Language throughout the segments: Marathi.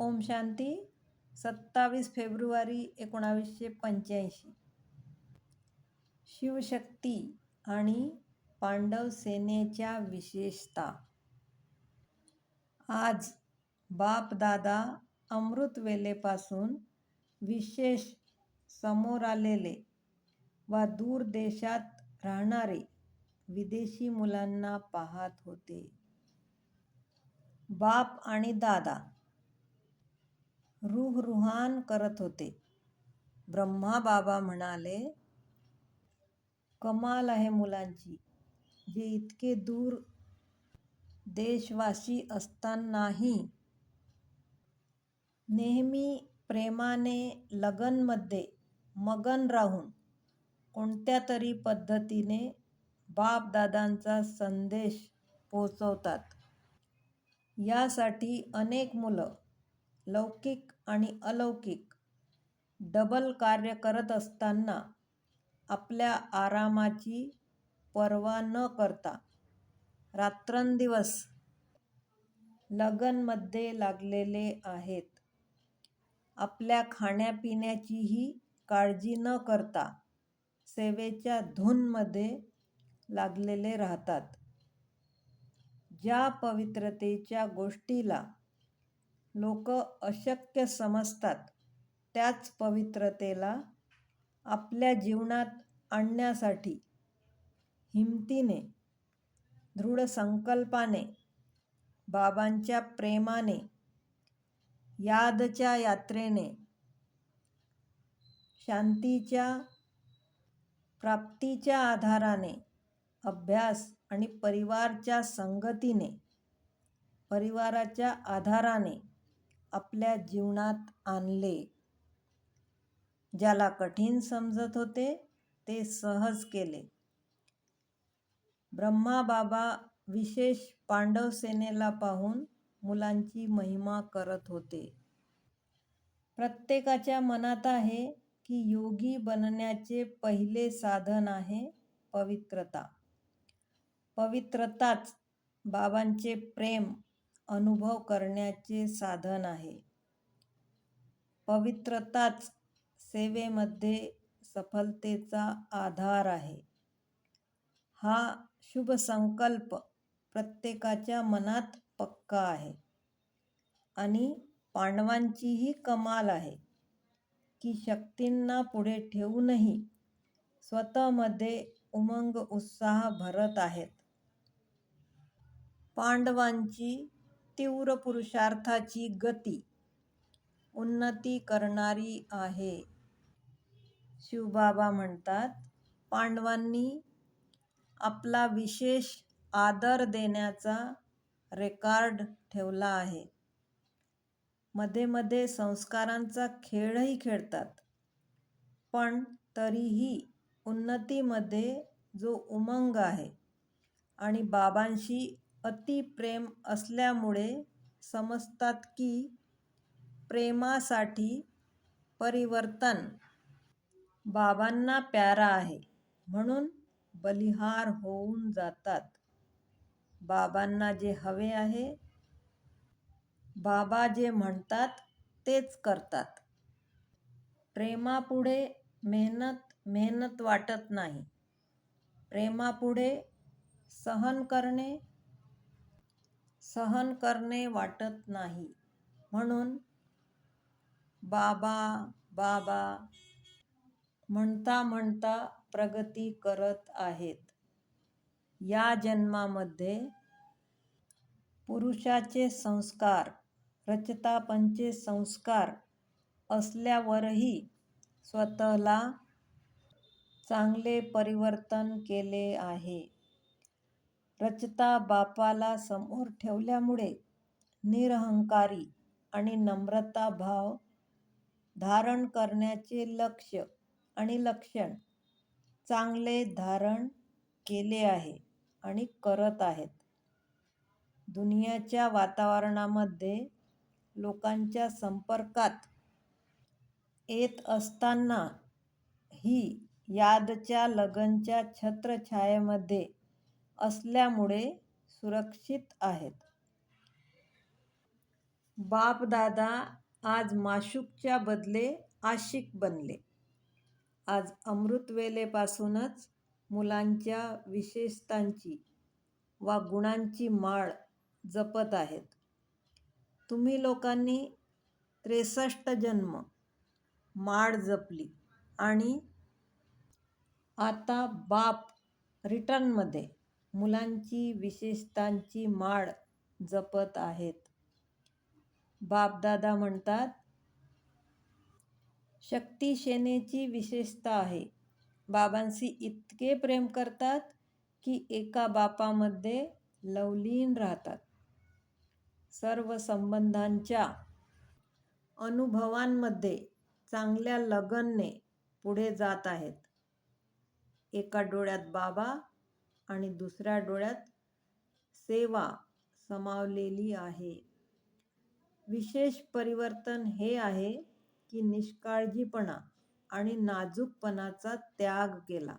ओम शांती सत्तावीस फेब्रुवारी एकोणावीसशे पंच्याऐंशी. शिवशक्ती आणि पांडव सेनेच्या विशेषता. आज बापदादा अमृतवेलेपासून विशेष समोर आलेले वा दूर देशात राहणारे विदेशी मुलांना पाहत होते. बाप आणि दादा रुहरुहान करत होते. ब्रह्मा बाबा म्हणाले कमाल आहे मुलांची जे इतके दूर देशवासी असतानाही नेहमी प्रेमाने लगनमध्ये मगन राहून कोणत्या तरी पद्धतीने बापदादांचा संदेश पोचवतात. यासाठी अनेक मुलं लौकिक आणि अलौकिक. डबल कार्य करत असताना आपल्या आरामाची पर्वा न करता रात्रंदिवस लगनमध्ये लागलेले आहेत. आपल्या खाण्यापिण्याचीही काळजी न करता सेवेच्या धूनमध्ये लागलेले राहतात. ज्या पवित्रतेच्या गोष्टीला लोक अशक्य समजतात त्याच पवित्रतेला आपल्या जीवनात आणण्यासाठी हिमतीने दृढ संकल्पाने बाबांच्या प्रेमाने यादच्या यात्रेने शांतीच्या प्राप्तीच्या आधाराने अभ्यास आणि परिवारच्या संगतीने परिवाराच्या आधाराने आपल्या जीवनात आणले. ज्याला कठीण समजत होते ते सहज केले. ब्रह्मा बाबा विशेष पांडव सेनेला पाहून मुलांची महिमा करत होते. प्रत्येकाच्या मनात आहे की योगी बनण्याचे पहिले साधन आहे पवित्रता. पवित्रताच बाबांचे प्रेम अनुभव करण्याचे साधन आहे. पवित्रताच सेवेमध्ये सफलतेचा आधार आहे. हा शुभ संकल्प प्रत्येकाच्या मनात पक्का आहे. आणि पांडवांचीही कमाल आहे की शक्तींना पुढे ठेवूनही स्वतःमध्ये उमंग उत्साह भरत आहेत. पांडवांची तीव्र पुरुषार्थाची गती उन्नती करणारी आहे. शिवबाबा म्हणतात पांडवांनी आपला विशेष आदर देण्याचा रेकॉर्ड ठेवला आहे. मध्ये मध्ये संस्कारांचा खेळही खेळतात. पण तरीही उन्नतीमध्ये जो उमंग आहे आणि बाबांशी अतिप्रेम असल्यामुळे समजतात की प्रेमासाठी परिवर्तन बाबांना प्यारा आहे. म्हणून बलिहार होऊन जातात. बाबांना जे हवे आहे बाबा जे म्हणतात तेच करतात. प्रेमापुढे मेहनत मेहनत वाटत नाही. प्रेमापुढे सहन करणे सहन करणे वाटत नाही. म्हणून बाबा बाबा म्हणता म्हणता प्रगती करत आहेत. या जन्मामध्ये पुरुषाचे संस्कार रचतापंचे संस्कार असल्यावरही स्वतःला चांगले परिवर्तन केले आहे. रचता बापाला समोर ठेवल्यामुळे निरहंकारी आणि नम्रता भाव धारण करण्याचे लक्ष आणि लक्षण चांगले धारण केले आहे आणि करत आहेत. दुनियाच्या वातावरणामध्ये लोकांच्या संपर्कात येत असताना ही यादच्या लगनच्या छत्रछायेमध्ये असल्यामुळे सुरक्षित आहेत बापदादा आज माशूकच्या बदले आशिक बनले. आज अमृतवेलेपासूनच मुलांच्या विशेषतांची वा गुणांची माळ जपत आहेत. तुम्ही लोकांनी त्रेसष्ट जन्म माळ जपली आणि आता बाप रिटर्नमध्ये मुलांची विशेषतांची माळ जपत आहेत. बापदादा म्हणतात, शक्तिसेनेची विशेषता आहे. बाबांशी इतके प्रेम करतात की एका बापामध्ये लवलीन राहतात. सर्व संबंधांच्या अनुभवांमध्ये चांगल्या लगनने पुढे जात आहेत. एका डोळ्यात बाबा आणि दुसऱ्या डोळ्यात सेवा सामावलेली आहे. विशेष परिवर्तन हे आहे की निष्काळजीपणा आणि नाजूकपणाचा त्याग केला.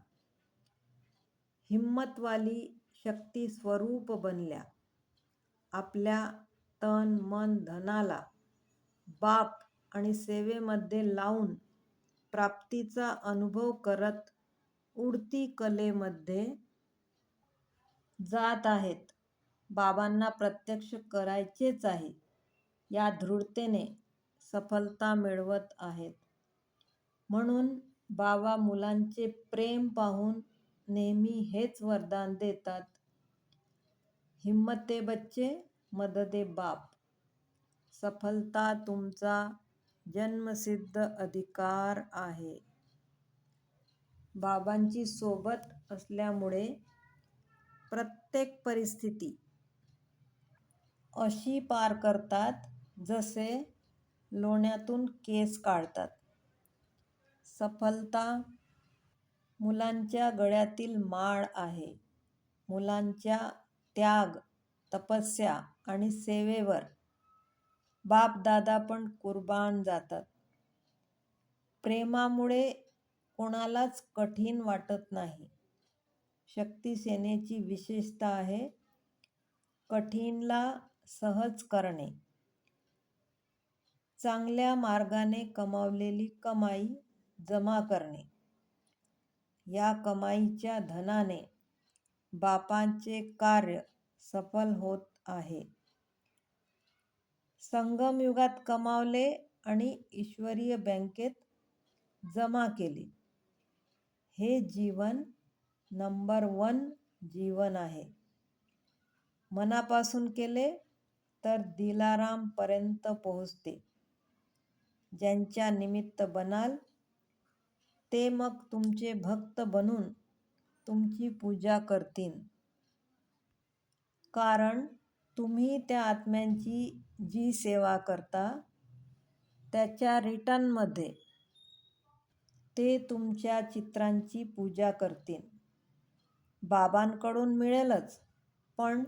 हिंमतवाली शक्तिस्वरूप बनल्या. आपल्या तन मन धनाला बाप आणि सेवेमध्ये लावून प्राप्तीचा अनुभव करत उडती कलेमध्ये जात आहेत. बाबांना प्रत्यक्ष करायचेच आहे या दृढतेने सफलता मिळवत आहेत. म्हणून बाबा मुलांचे प्रेम पाहून नेहमी हेच वरदान देतात, हिम्मते बच्चे मददे बाप. सफलता तुमचा जन्मसिद्ध अधिकार आहे. बाबांची सोबत असल्यामुळे प्रत्येक परिस्थिती अशी पार करतात जसे लोण्यातून केस काढतात. सफलता मुलांच्या गळ्यातील माळ आहे. मुलांच्या त्याग, तपस्या आणि सेवेवर बापदादा पण कुर्बान जातात. प्रेमामुळे कोणालाच कठीण वाटत नाही. शक्तिसेनेची विशेषता आहे कठीणला सहज करणे. चांगल्या मार्गाने कमावलेली कमाई जमा करणे. या कमाईच्या धनाने बापांचे कार्य सफल होत आहे. संगमयुगात कमावले आणि ईश्वरीय बँकेत जमा केले. हे जीवन नंबर वन जीवन आहे. मनापासून केले तर दिलारामपर्यंत पोहोचते. ज्यांच्या निमित्त बनाल ते मग तुमचे भक्त बनून तुमची पूजा करतील. कारण तुम्ही त्या आत्म्यांची जी सेवा करता त्याच्या रिटर्नमध्ये ते तुमच्या चित्रांची पूजा करतील. बाबांकडून मिळेलच पण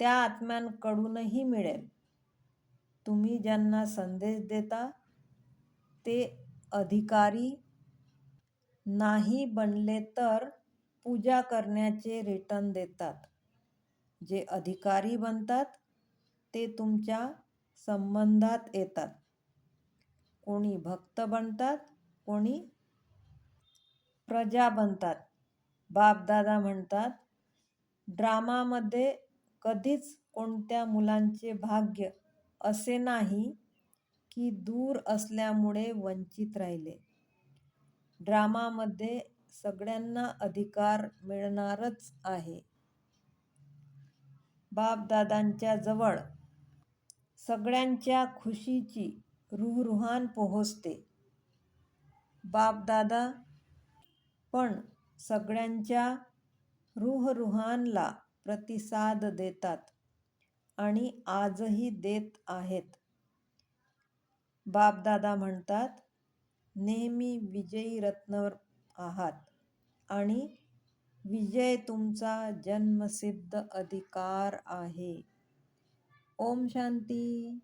त्या आत्म्यांकडूनही मिळेल. तुम्ही ज्यांना संदेश देता ते अधिकारी नाही बनले तर पूजा करण्याचे रिटर्न देतात. जे अधिकारी बनतात ते तुमच्या संबंधात येतात. कोणी भक्त बनतात, कोणी प्रजा बनतात. बापदादा म्हणतात, ड्रामामध्ये कधीच कोणत्या मुलांचे भाग्य असे नाही की दूर असल्यामुळे वंचित राहिले. ड्रामामध्ये सगळ्यांना अधिकार मिळणारच आहे. बापदादांच्या जवळ सगळ्यांच्या खुशीची रुहरुहान पोहोचते. बापदादा पण सगळ्यांच्या रुहरुहांला प्रतिसाद देतात आणि आजही देत आहेत. बापदादा म्हणतात, नेहमी विजयीरत्न आहात आणि विजय तुमचा जन्मसिद्ध अधिकार आहे. ओम शांती.